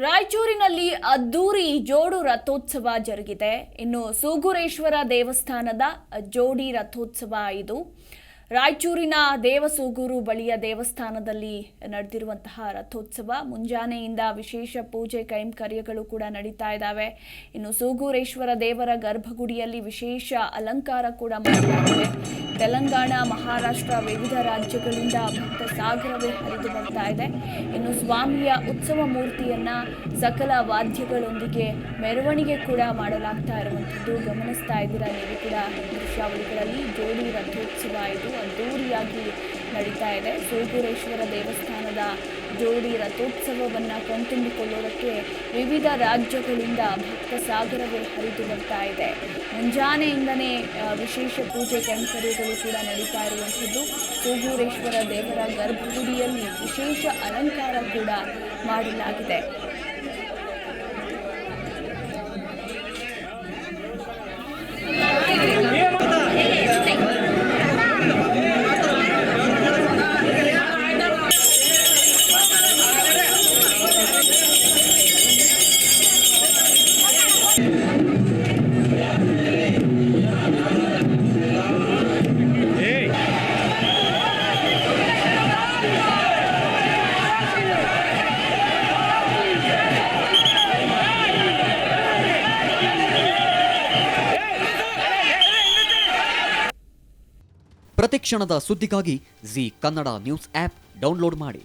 ರಾಯಚೂರಿನಲ್ಲಿ ಅದ್ದೂರಿ ಜೋಡು ರಥೋತ್ಸವ ಜರುಗಿದೆ. ಇನ್ನು ಸೂಗುರೇಶ್ವರ ದೇವಸ್ಥಾನದ ಜೋಡಿ ರಥೋತ್ಸವ ಇದು. ರಾಯಚೂರಿನ ದೇವಸೂಗೂರು ಬಳಿಯ ದೇವಸ್ಥಾನದಲ್ಲಿ ನಡೆದಿರುವಂತಹ ರಥೋತ್ಸವ. ಮುಂಜಾನೆಯಿಂದ ವಿಶೇಷ ಪೂಜೆ ಕೈಂಕರ್ಯಗಳು ಕೂಡ ನಡೀತಾ ಇದ್ದಾವೆ. ಇನ್ನು ಸೂಗೂರೇಶ್ವರ ದೇವರ ಗರ್ಭಗುಡಿಯಲ್ಲಿ ವಿಶೇಷ ಅಲಂಕಾರ ಕೂಡ ಮಾಡಲಾಗಿದೆ. ತೆಲಂಗಾಣ, ಮಹಾರಾಷ್ಟ್ರ, ವಿವಿಧ ರಾಜ್ಯಗಳಿಂದ ಭಕ್ತ ಸಾಗರವೇ ಹರಿದು ಬರ್ತಾ ಇದೆ. ಇನ್ನು ಸ್ವಾಮಿಯ ಉತ್ಸವ ಮೂರ್ತಿಯನ್ನ ಸಕಲ ವಾದ್ಯಗಳೊಂದಿಗೆ ಮೆರವಣಿಗೆ ಕೂಡ ಮಾಡಲಾಗ್ತಾ ಇರುವಂಥದ್ದು. ಗಮನಿಸ್ತಾ ಇದ್ದೀರಾ ನೀವು ಕೂಡ ದೃಶ್ಯಾವಳಿಗಳಲ್ಲಿ. ಜೋಡಿ ರಥೋತ್ಸವ ಇದು. ಅದ್ದೂರಿಯಾಗಿ ನಡೀತಾ ಇದೆ. ಸೋಗೂರೇಶ್ವರ ದೇವಸ್ಥಾನದ ಜೋಡಿ ರಥೋತ್ಸವವನ್ನು ಕಣ್ತುಂಬಿಕೊಳ್ಳೋದಕ್ಕೆ ವಿವಿಧ ರಾಜ್ಯಗಳಿಂದ ಭಕ್ತ ಸಾಗರವೇ ಹರಿದು ಬರ್ತಾ ಇದೆ. ಮುಂಜಾನೆಯಿಂದನೇ ವಿಶೇಷ ಪೂಜೆ ಕೈಂಕರ್ಯಗಳು ಕೂಡ ನಡೀತಾ ಇರುವಂಥದ್ದು. ಸೋಗೂರೇಶ್ವರ ದೇವರ ಗರ್ಭಗುಡಿಯಲ್ಲಿ ವಿಶೇಷ ಅಲಂಕಾರ ಕೂಡ ಮಾಡಲಾಗಿದೆ. ಪ್ರತಿಕ್ಷಣದ ಸುದ್ದಿಗಾಗಿ Zee Kannada news app download ಮಾಡಿ.